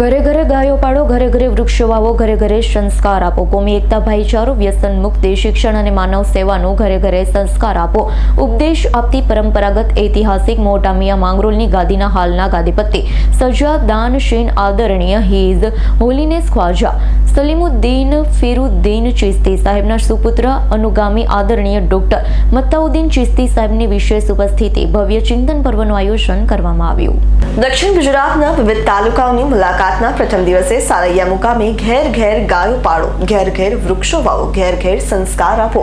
ઘરે ઘરે ગાયો પાડો ઘરે ઘરે વૃક્ષો વાવો, ઘરે ઘરે સંસ્કાર આપો. કોમી એકતા, ભાઈચારો, વ્યસન, મુક્તિ, શિક્ષણ અને માનવ સેવાનો ઘરે ઘરે સંસ્કાર આપો. ઉપદેશ આપતી પરંપરાગત ઐતિહાસિક મોટા મિયા માંગરોલની ગાદીના હાલના ગાદીપતિ. સજા, દાન, શીન, આદરણીય, હીઝ હોલીનેસ ખ્વાજા. સલીમુદ્દીન ફિરુદ્દીન ચિસ્તી સાહેબના સુપુત્ર, અનુગામી, આદરણીય ડોક્ટર મત્તાઉદ્દીન ચિસ્તી સાહેબની વિશેષ ઉપસ્થિતિ ભવ્ય ચિંતન પર્વનું આયોજન કરવામાં આવ્યું. દક્ષિણ ગુજરાતના વિવિધ તાલુકાઓની મુલાકાતના પ્રથમ દિવસે સારૈયા મુકામે ઘેર ઘેર ગાયો પાડો, ઘેર ઘેર વૃક્ષો વાવો, ઘેર ઘેર સંસ્કાર આપો.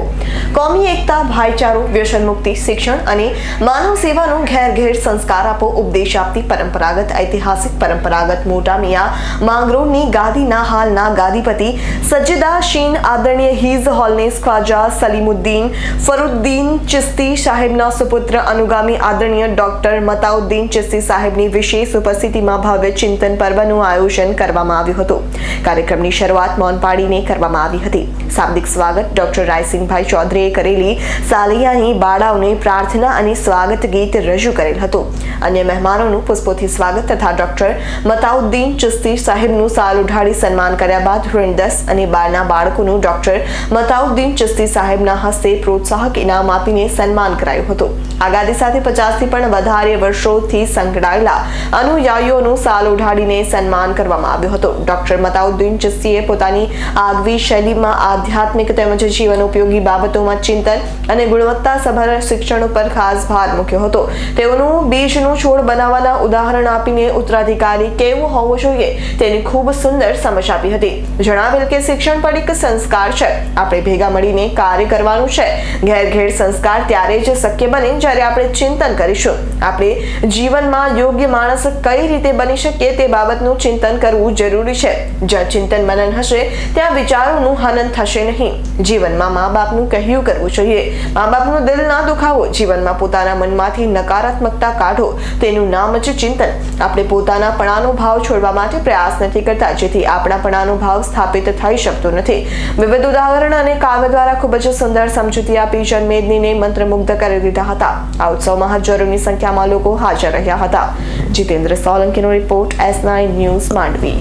કોમી એકતા, ભાઈચારો, વ્યસન મુક્તિ, શિક્ષણ અને માનવ સેવાનો ઘેર ઘેર સંસ્કાર આપો ઉપદેશ આપતી પરંપરાગત ઐતિહાસિક પરંપરાગત મોટા મિયા માંગરોળની ગાદીના હાલના ગાદીપતિ સજ્જદા શીન આદરણીય હિઝ હોલનેસ ખ્વાજા સલીમુદ્દીન ફરુદ્દીન ચિસ્તી સાહેબના સુપુત્ર અનુગામી આદરણીય ડોક્ટર મતાઉદ્દીન ચિસ્તી સાહેબની વિશેષ ઉપસ્થિતિમાં ભવ્ય ચિંતન પર્વનું આયોજન કરવામાં આવ્યું હતું. કાર્યક્રમની શરૂઆત મૌન પાડીને કરવામાં આવી હતી. શાબ્દિક સ્વાગત ડોક્ટર રાયસિંહભાઈ ચૌધરીએ કરેલી સાલિયાની બાળાઓને પ્રાર્થના અને સ્વાગત ગીત રજૂ કરેલ હતું. અન્ય મહેમાનોનું પુષ્પોથી સ્વાગત તથા ડોક્ટર મતાઉદ્દીન ચિસ્તી સાહેબનું સાલ ઉઢાડી સન્માન કર્યા બાદ ધોરણ દસ અને બારના બાળકોનું ડોક્ટર મતાઉદ્દીન ચિસ્તી સાહેબના હસ્તે પ્રોત્સાહક ઇનામ આપીને સન્માન કરાયું હતું. આગાદી સાથે પચાસથી પણ વધારે વર્ષોથી સંકળાયેલા અનુયાયીઓનું સાલ ઉઢાડીને સન્માન કરવામાં આવ્યું હતું. ડોક્ટર મતાઉદ્દીન જસ્સીએ પોતાની આગવી શૈલીમાં આધ્યાત્મિક તેમજ જીવન ઉપયોગી બાબતોમાં ચિંતન અને ગુણવત્તાસભર શિક્ષણ ઉપર ખાસ ભાર મૂક્યો હતો. તેઓનું બીજનું છોડ બનાવવાના ઉદાહરણ આપીને ઉત્તરાધિકારી કેવું હોવું જોઈએ તેની ખૂબ સુંદર સમજ આપી હતી. જણાવેલ કે શિક્ષણ પણ એક સંસ્કાર છે. આપણે ભેગા મળીને કાર્ય કરવાનું છે. ઘેર ઘેર સંસ્કાર ત્યારે જ શક્ય બને જ્યારે આપણે ચિંતન કરીશું. આપણે જીવનમાં યોગ્ય માણસ કઈ રીતે બની શકીએ તે બાબતનું ચિંતન કરવું જરૂરી છે. જ્યાં ચિંતન મનન હશે, ત્યાં વિચારોનું હનન થશે નહીં. જીવનમાં મા બાપનું કહ્યું કરવું જોઈએ. મા બાપનું દિલ ના દુખાવો, જીવનમાં પોતાના મનમાંથી નકારાત્મકતા કાઢો. તેનું નામ જ ચિંતન. આપણે પોતાના પણાનો ભાવ છોડવા માટે પ્રયાસ નથી કરતા, જેથી આપણા પણાનો ભાવ સ્થાપિત થઈ શકતો નથી. વિવિધ ઉદાહરણ અને કાવ્ય દ્વારા ખૂબ જ સુંદર સમજૂતી આપી જનમેદનીને મંત્રમુગ્ધ કરી દીધા હતા. આ ઉત્સવમાં હજારોની સંખ્યામાં લોકો હાજર રહ્યા હતા. Jitendra સોલંકીનો report S nine news. news might be.